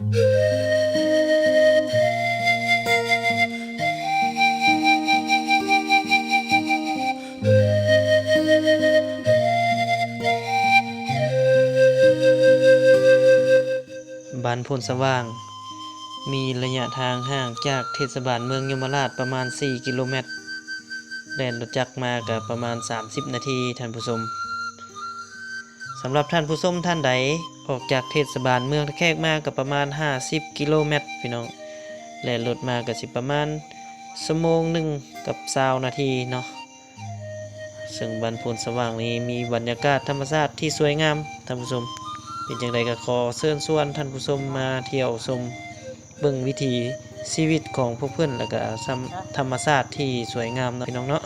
บ้านพลสว่าง มีระยะทางห่างจากเทศบาลเมืองยมราชประมาณ 4 กิโลเมตรแล่นรถจักรมากับประมาณ 30 นาทีท่านผู้ชม สำหรับท่านผู้ชมท่านใดออกจากเทศบาลเมืองตะแคกมากับประมาณ 50 กิโลเมตรพี่น้อง แล่นรถมากับสิประมาณชั่วโมงหนึ่งกับ20นาทีเนาะซึ่งบ้านพลสว่างนี้มีบรรยากาศธรรมชาติที่สวยงามท่านผู้ชมเป็นอย่างไรก็ขอเชิญชวนท่านผู้ชมมาเที่ยวชมเบิ่งวิถีชีวิตของพวกเพื่อนแล้วก็ธรรมธรรมชาติที่สวยงามเนาะพี่น้องเนาะ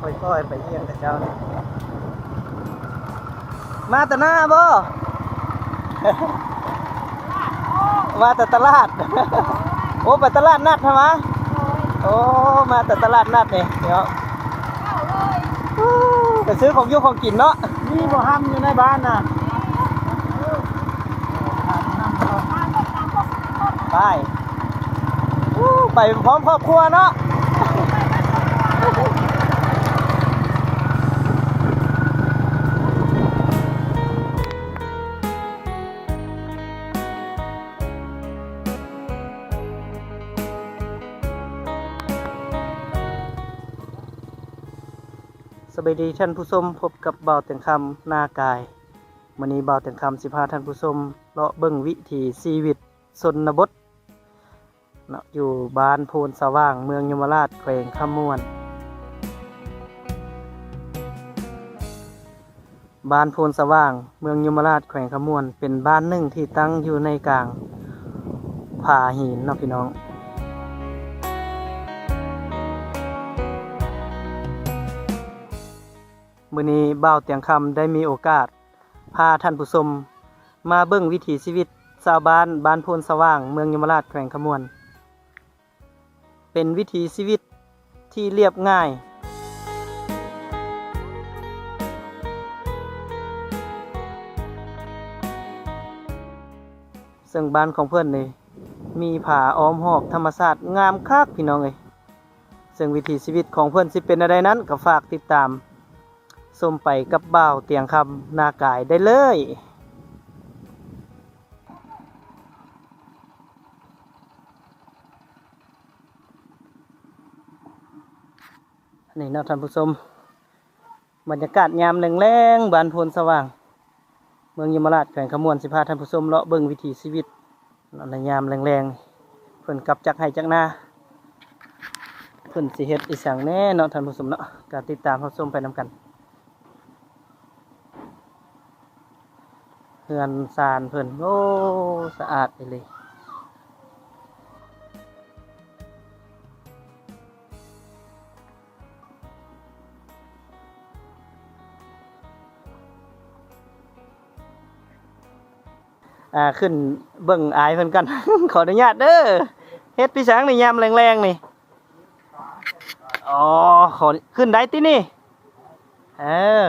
ค่อยๆไปเยี่ยงกับเจ้านี่มาแต่หน้าบ่ มาแต่ตลาด โอ้ไปตลาดนัดใช่ไหมโอ้ มาแต่ตลาดนัดนี่เดี๋ยวอู้ไปซื้อของอยุ่ของกินเนาะนี่บ่ห้ามอยู่ในบ้านน่ะไปอู้ไปพร้อมครอบครัวเนาะ สวัสดีท่านผู้ชมพบกับเบาแต่งคำหน้ากายวันนี้เบาแต่งคำสิพาท่านผู้ชมเลาะเบิ่งวิถีชีวิตชนบทเนาะอยู่บ้านโพนสว่างเมืองยมราชแขวงขมวน บ้านโพนสว่างเมืองยมราชแขวงขมวน เป็นบ้านหนึ่งที่ตั้งอยู่ในกลางผาหินเนาะพี่น้อง มือนี้บ่าวเตียงคำได้มีโอกาส พาท่านผู้ชมมาเบิ่งวิถีชีวิตชาวบ้านบ้านโพนสว่างเมืองยมราชแขวงขมวน เป็นวิถีชีวิตที่เรียบง่าย ซึ่งบ้านของเพื่อนนี่มีผาอ้อมหอบธรรมชาติงามคักพี่น้องเอ้ยซึ่งวิถีชีวิตของเพื่อนสิเป็นอะไรนั้นก็ฝากติดตาม ส้มไปกับบ่าวเตียงคำนากายได้เลยนี่นะท่านผู้ชมบรรยากาศยามแรงๆบานโพนสว่าง เมืองยมราชแขวงขมวนสิพาท่านผู้ชมเลาะเบิ่งวิถีชีวิตในยามแรงๆเพิ่นกลับจากให้จากหน้าเพิ่นสิเฮ็ดอีสังแน่เนาะท่านผู้ชมเนาะก็ติดตามรับชมไปนํกัน ฮือนซานเพิ่นโอ้สะอาดไปเลยอ่าขึ้นเบิ่งอายเพิ่นกัน ขออนุญาตเด้อเฮ็ดพี่ช้างในยามแรงๆนี่อ๋อขอขึ้นได้ตินี่เออ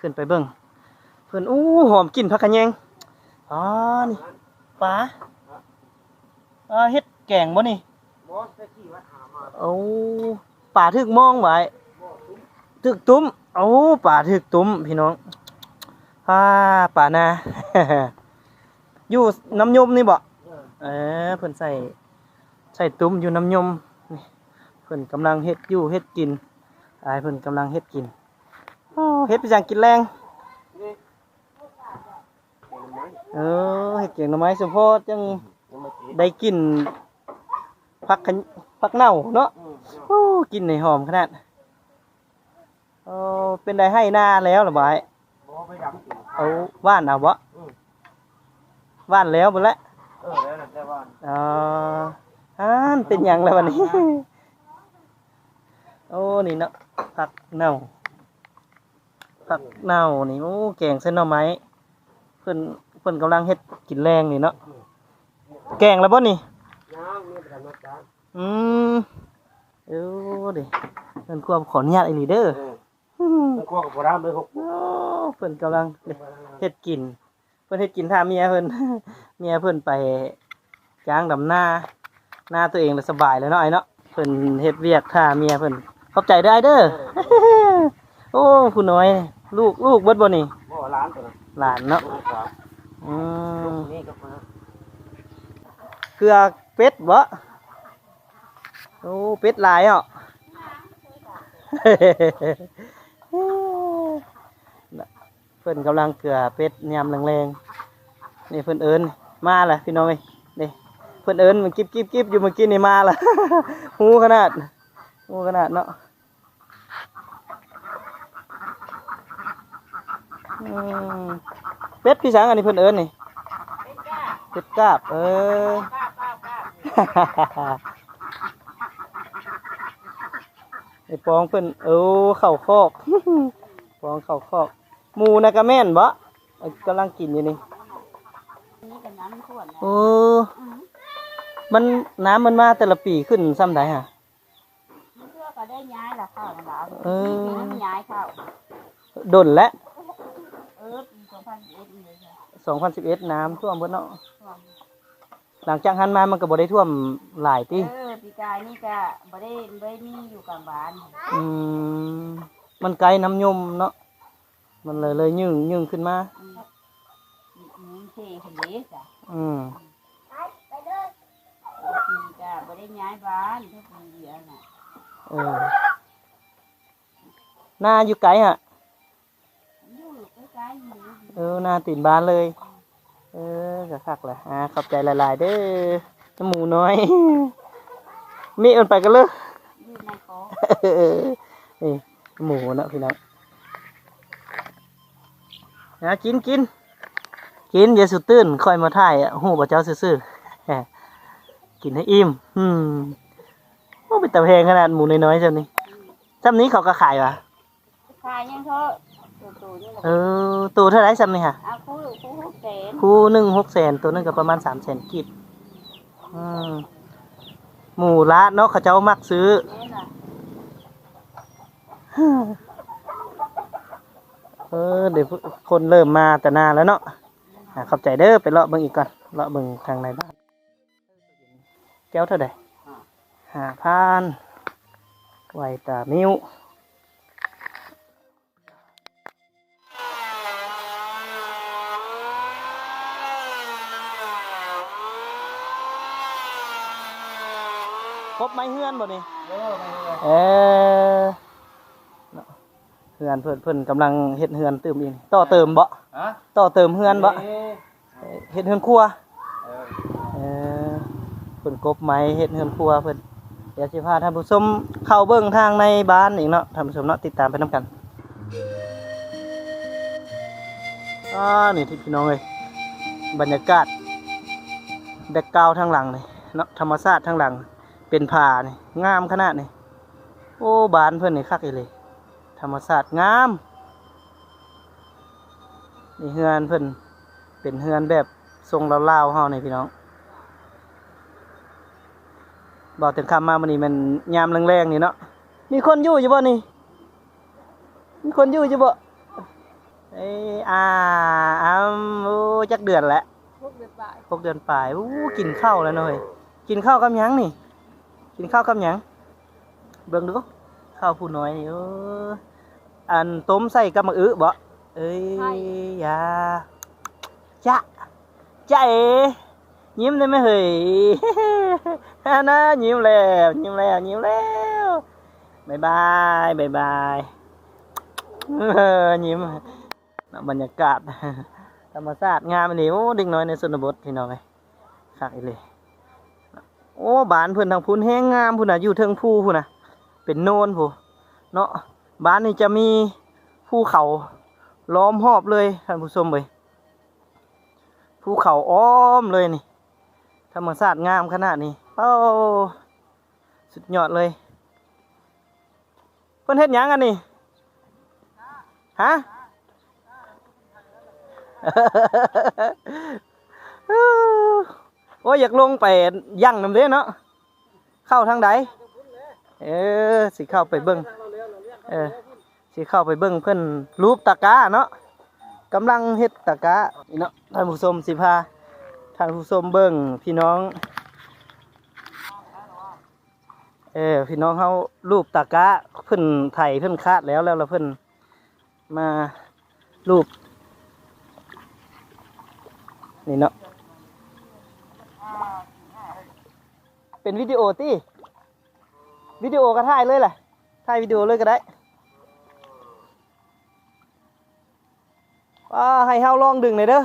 ขึ้นไปเบิ่ง เพื่อนอู้หอมกลิ่นผักกะแยงอ๋อนี่ปลาอ่าเฮ็ดแกงบ่นี่โอ้ปลาถึกมองไว้ถึกตุ้มโอ้ปลาถึกตุ้มพี่น้องอ่าปลานา อยู่น้ำยมนี่บ่เออเพิ่นใส่ใส่ตุ้มอยู่น้ำยมนี่เพิ่นกำลังเฮ็ดอยู่เฮ็ดกินอายเพิ่นกำลังเฮ็ดกินโอ้เฮ็ดไปจังกินแรง เออเห็ดเกียงหน่อไม้สมโพธิจังได้กินพักขะพักเน่าเนาะโอ้กินในหอมขนาดโอ้เป็นได้ให้หน้าแล้วเหรอบายบ่ไปดำกินเอาว่านเอาบ่อืมว่านแล้วหมดแล้วเออแล้วนั่นแต่ว่าอ๋ออ่านเป็นหยังแล้ววันนี้ โอ้นี่เนาะผักเน่าผักเน่านี่โอ้แกงเส้นหน่อไม้เพิ่น เพิ่นกำลังเฮ็ดกินแรงนี่เนาะแกงแล้วบ่นี่น้ำนี่ประมาณนั้นอืมเออดิเพิ่นควบขออนุญาตอีหลีเด้อเอออืมมันกลัวกับโบราณเลยหกโอ้เพิ่นกำลังเฮ็ดกิน เพิ่นเฮ็ดกินท่าเมียเพิ่นเมียเพิ่นไปจ้างดำหน้าหน้าตัวเองแล้วสบายแล้วเนาะไอ้เนาะเพิ่นเฮ็ดเวียกท่าเมียเพิ่นขอบใจได้เด้อโอ้ผู้น้อย ลูกลูกเบิดบ่นี่บ่ร้านตัวนั้นหลานเนาะ ลูกสานี่ก็มาเกลือเป็ดบ่โอ้เป็ดหลายอะเพิ่นกำลังเกลือเป็ดยำแรงๆนี่เพิ่นเอิ้นมาละพี่น้องเอ้ยนี่เพิ่นเอิ้นมันกิ๊บกิ๊บกิ๊บอยู่เมื่อกี้นี่มาละ หูขนาดหูขนาดเนาะอืม เป็ดพี่สังอันนี้เพิ่นเอิ้นนี่เป็ดกาบเออ ไอ้ปองเพิ่นเอ้เข้าคอกปองเข้าคอกหมูนะกะแม่นบ่เอ้ยกำลังกินอยู่นี่นี่กับน้ำขวดนะโอ้มันน้ำมันมาแต่ละปีขึ้นซ้ำใดฮะมันเชื่อก็ได้ย้ายละข้าวนะเออปีนี้ย้ายข้าวดนและเออ ปีสองพันเอ็ดเลยค่ะ2011น้ำท่วมเบิดเนาะท่วมหลังจากหันมามันก็บ่ได้ท่วมหลายติเออปีกายนี่ก็บ่ได้บ่ได้มีอยู่กลางบ้านอืมมันไกลน้ำยมเนาะมันเลยเลยยึ่งยึ่งขึ้นมา อืมมีเทคนนี้จ้ะอืมเออปีก็บ่ได้ย้ายบ้านทุกปีเดียวน่ะเออหน้าอยู่ไกลฮะอยู่ใกล้ๆ อยู่เออหน้าตีนบ้านเลย เออกะคักแหละอ่าขอบใจหลายๆเด้อน้ำหมูน้อยมีเอินไปกันเลยอยู่ในคอนี่หมูนะพี่น้องนะกินกินกินอย่าสุดตื้นค่อยมาถ่ายอะหูบ่เจ้าซื่อๆแหมกินให้อิ่มอืมโอ้เป็นตะแพงขนาดหมูน้อยๆจำนี้จำนี้เขาก็ขายวะขายยังเขา ตัวๆนี่แหละเออตัวเท่าไหรจำนี่ฮะเอาคู่คู่หกแสนคู่หนึ่งหกแสนตัวหนึงก็ประมาณสามแสนกิบอืมหมูละเนาะเขาเจ้ามักซื้อ นี่น่ะเออเดี๋ยวคนเริ่มมาแต่นานแล้วเนาะอะขอบใจเด้อไปเลาะเบิ่งอีกก่อนเลาะเบิ่งทางในบ้านแก้วเท่าใดห้าพันไวตามิว เฮือนบ่นี่เออไปเลยเออเนาะเฮือนเพิ่นเพิ่นกำลังเฮ็ดเฮือนเติมอีกต่อเติมบ่ฮะต่อเติมเฮือนบ่เอ๊ะเฮ็ดเฮือนครัวเออเออเพิ่นกบไม้เฮ็ดเฮือนครัวเพิ่นเดี๋ยวสิพาท่านผู้ชมเข้าเบิ่งทางในบ้านอีกเนาะท่านผู้ชมเนาะติดตามไปนํกันอ่านี่ที่พี่น้องเอ้ยบรรยากาศแบ็คกราวด์ทางหลังนี่เนาะธรรมชาติทางหลัง เป็นผานี่งามขนาดนี่โอ้บานเพิ่อนนี่คักเลย ธรรมชาสติงามนี่เฮือนเพิ่อนเป็นเฮือนแบบทรงลาวๆเฮานี่พี่น้องบอกถึงคำมามันนี่มันยามแรงๆนี่เนาะมีคนอยู่อยู่บ่นี่มีคนอยู่อยู่บ่เอ้อาอ้ำโอ้จักเดือนแล้วพวกเดือนบ่ายหกเดือนปลายอู้กินข้าวแล้วเนาะเฮ้ยกินข้าวกับยังนี่ กินข้าวกับหยังเบิ่งดูข้าวผู้น้อยนี่เอออันต้มใส่กับมะอึบ่เอ้ยอยาจ้ะจ้ะเอ๋ยิ้มได้ไหมเฮ้ย ฮ่านะยิ้มแล้วยิ้มแล้วยิ้มแล้วบายบายบายบายเออยิ้มน่ะบรรยากาศ ธรรมชาติงามอันนี้โอ้เด็กน้อยในชนบทพี่น้องไงคักอีเลย โอ้บ้านเพิ่นทางพุ่นแห้งงามพุ่นน่ะอยู่เทิงภูพุ่นน่ะ เป็นโนนผู้เนาะบ้านนี้จะมีภูเขาล้อมรอบเลยท่านผู้ชมเอ้ยภูเขาอ้อมเลยนี่ธรรมชาติงามขนาดนี้โอ้สุดยอดเลยเพิ่นเฮ็ดหยังกันนี่ฮะ อ้ยอยากลงไปยั่งน้ำเด้เนาะเข้าทางใดเออสิเข้าไปเบิ่งเออสิเข้าไปเบิ่งเพิ่อนรูปตะกร้าเนาะกำลังเฮ็ดตะกร้านี่เนาะท่านผู้ชมสิพาท่านผู้ชมเบิ่งพี่น้องเออพี่น้องเขารูปตะกร้าเพิ่นไถเพิ่นคาดแล้วแล้วแล้วเพิ่นมารูปนี่เนาะ เป็นวิดีโอติวิดีโอก็ถ่ายเลยแหละถ่ายวิดีโอเลยก็ได้ว่าให้เฮาลองดึงหน่อยเด้อ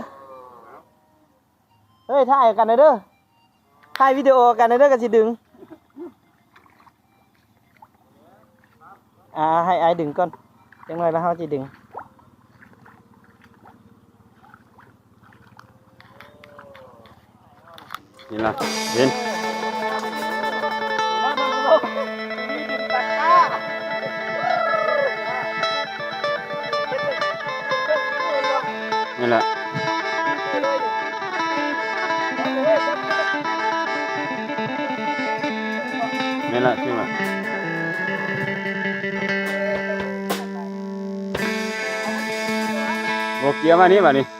เฮ้ยถ่ายกันหน่อยเด้อถ่ายวิดีโอกันหน่อยเด้อกันสิดึงอ่าให้ไอ้ดึงก่อนจังไรแล้วเขาจะดึง นี่ล่ะเห็นนี่แหละนี่แหละที่ว่าโอเกียวมานี่บ่นี่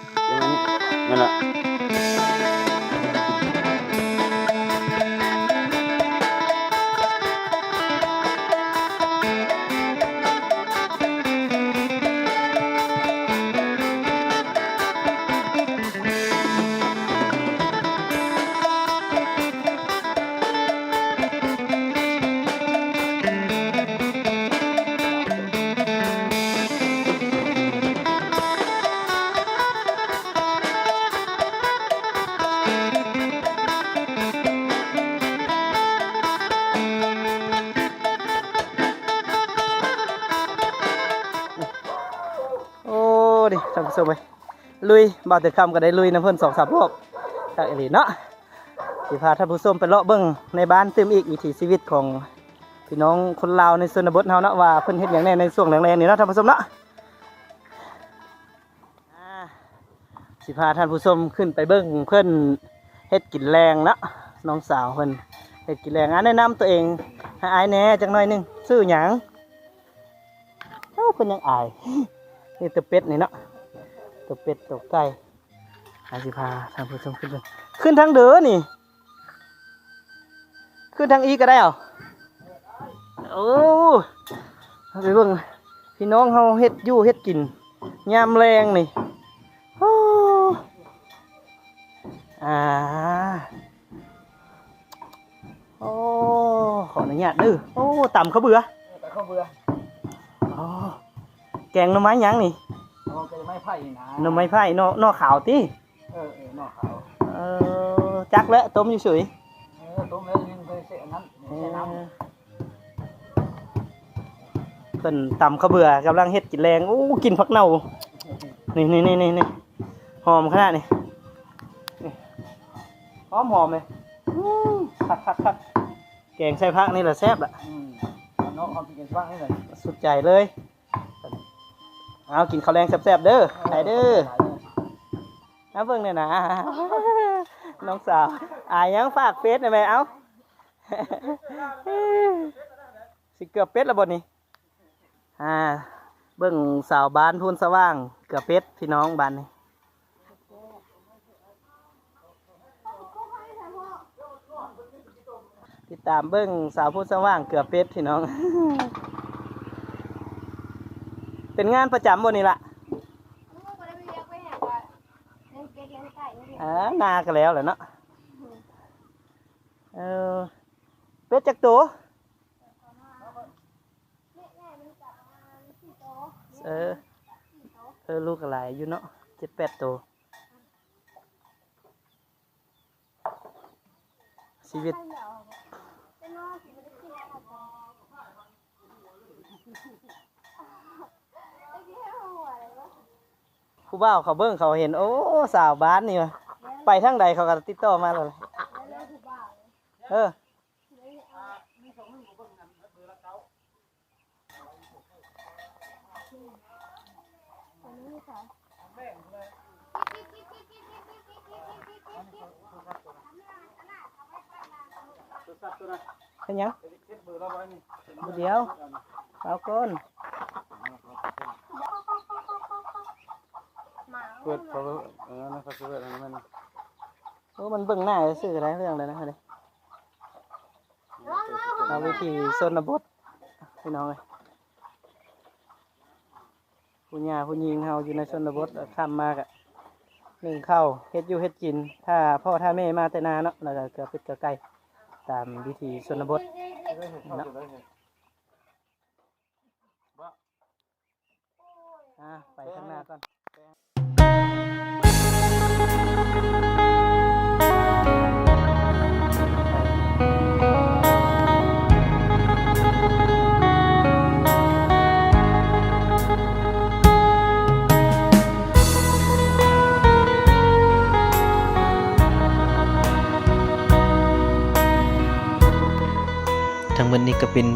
ลุยบ่าวแต่คำก็ได้ลุยน้ำเพิ่นสองสามรอบจากเอลีเนาะสิพาท่านผู้ชมไปเลาะเบิ่งในบ้านเติมอีกวิถีชีวิตของพี่น้องคนลาวในชนบทเฮาเนาะว่าเพิ่นเฮ็ดหยังแน่ในช่วงแรงๆนี่เนาะท่านผู้ชมเนาะสิพาท่านผู้ชมขึ้นไปเบิ่งเพิ่นเฮ็ดกินแรงเนาะน้องสาวเพิ่นเฮ็ดกินแรงอะแนะนำตัวเองให้อายแน่จักหน่อยนึงชื่อหยังเอ้าเพิ่นยังอายนี่ตัวเป็ดนี่เนาะ ตัวเป็ดตัวไก่อาสิพาท่านผู้ชมขึ้นไปขึ้นทางเด้อนี่ ขึ้นทางอีก็ได้เหรอโอ้เอาไปเบิ่งพี่น้องเฮาเฮ็ดอยู่เฮ็ดกินยามแรงนี่โอ้อ่าโอ้ขออนุญาตเด้อโอ้ต่ำเขาเบื่อแต่เขาเบื่ออ๋อแกงหน่อไม้หยังนี่เขา จะไม่ไผ่นะหน่อไม้ไผ่หน่อหน่อขาวติเออเออนอกเขาเออจักแล้วต้มอยู่เฉยเออต้มแล้วยังเคยเสียน้ำเอเสียน้อเพิ่นตำข้าวเบื่อกำลังเฮ็ดกินแรงโอ้กินผักเน่านี่นี่นี่นี่นี่หอมขนาดนี้นี่หอมหอมเลยอื้อคักคักคักแกงใส่ผักนี่แหละแซ่บละำอืมเอาเนาะเขากินบ้างนี่เลยสุดใจเลย เอากินข้าวแรงแซ่บๆเด้อไปเด้อนะเบิ่งเนี่ยนะน้องสาวอายยังฝากเฟซได้ไหมเอ้าสิเกือบเป็ดแล้วบนนี้อ่าเบิ่งสาวบ้านพูนสว่าง เกือบเป็ดพี่น้องบ้านนี้ติดตามเบิ่งสาวพูนสว่างเกือบเป็ดพี่น้อง เป็นงานประจำบนนี้ละอ่านาก็แล้วแหละเนาะเออเป็ดจักตัวเออเออลูกอะไรอยู่เนาะเจ็ดแปดตัวชีวิต ผู้บ่าวเขาเบิ่งเขาเห็น โอ้สาวบ้านนี่วะไปทางใดเขาก็ติดต่อมาเลยเออเป็นยังเดี๋ยวเอาก้น เปิดเขาเออนะครับเปิดอะไรมันโอ้มันเบิ่งหน้าซื่ออะไรเรื่องอะไรนะเฮ้ยเอาวิธีชนบทพี่น้องเลยผู้ย่าผู้หญิงเฮาอยู่ในชนบทข้ามมากอะหนึ่งเข้าเฮ็ดอยู่เฮ็ดกิน ถ้าพ่อถ้าแม่มาแต่นาเนาะแล้วก็เกือเป็ดกลือไก่ตามวิธีชนบทเนาะอะไปข้างหน้าก่อน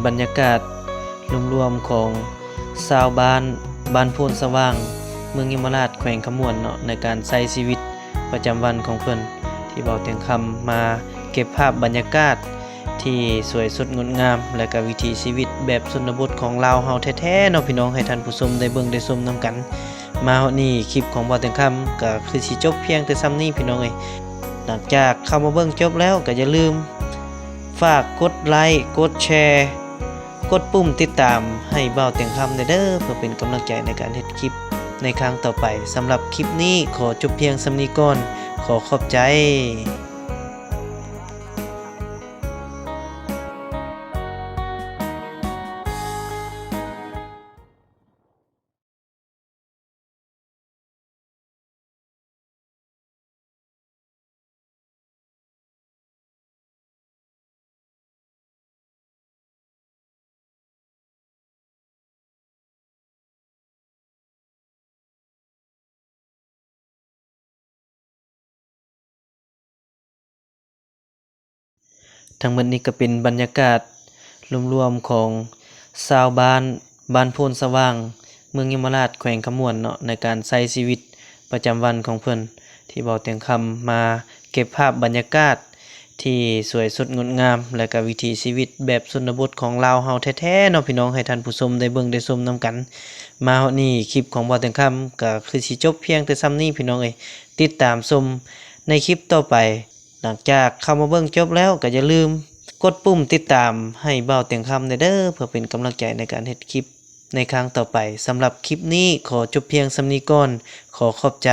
บรรยากาศรวมๆของชาวบ้านบ้านโพนสว่าง เมืองยมราชแขวงขมวนเนาะในการใช้ชีวิตประจำวันของเพิ่นที่เบาเตียงคำมาเก็บภาพบรรยากาศที่สวยสดงดงาม และก็วิถีชีวิตแบบชนบทของลาวเฮาแท้ๆเนาะพี่น้องให้ท่านผู้ชมได้เบิ่งได้ชมนํกัน มาฮอดนี้คลิปของบาเตียงคำก็คือสิจบเพียงแต่ซ้ำนี้พี่น้องเอ้ยหลังจากเข้ามาเบิ่งจบแล้วก็อย่าลืม ฝากกดไลค์กดแชร์ กดปุ่มติดตามให้เบาเตียงคำเด้อเพื่อเป็นกำลังใจในการเฮ็ดคลิปในครั้งต่อไปสำหรับคลิปนี้ขอจบเพียงสำนีก่อนขอขอบใจ ทั้งหมดนี้ก็เป็นบรรยากาศรวมๆของชาวบ้านบ้านโพนสว่าง เมืองยมราชแขวงขมวนเนาะในการใช้ชีวิตประจำวันของเพิ่นที่เบาเตียงคำมาเก็บภาพบรรยากาศที่สวยสดงดงาม และก็วิถีชีวิตแบบชนบทของลาวเฮาแท้ๆเนาะพี่น้องให้ท่านผู้ชมได้เบิ่งได้ชมนํกัน มาฮอดนี้คลิปของเบาเตียงคำก็คือสิจบเพียงแต่ซ้ำนี้พี่น้องเอ้ยติดตามชมในคลิปต่อไป หลังจากเข้ามาเบิ่งจบแล้วก็อย่าลืม กดปุ่มติดตามให้เบาเตียงคำเด้อเพื่อเป็นกำลังใจในการเฮ็ดคลิปในครั้งต่อไปสำหรับคลิปนี้ขอจบเพียงสำนีก่อนขอขอบใจ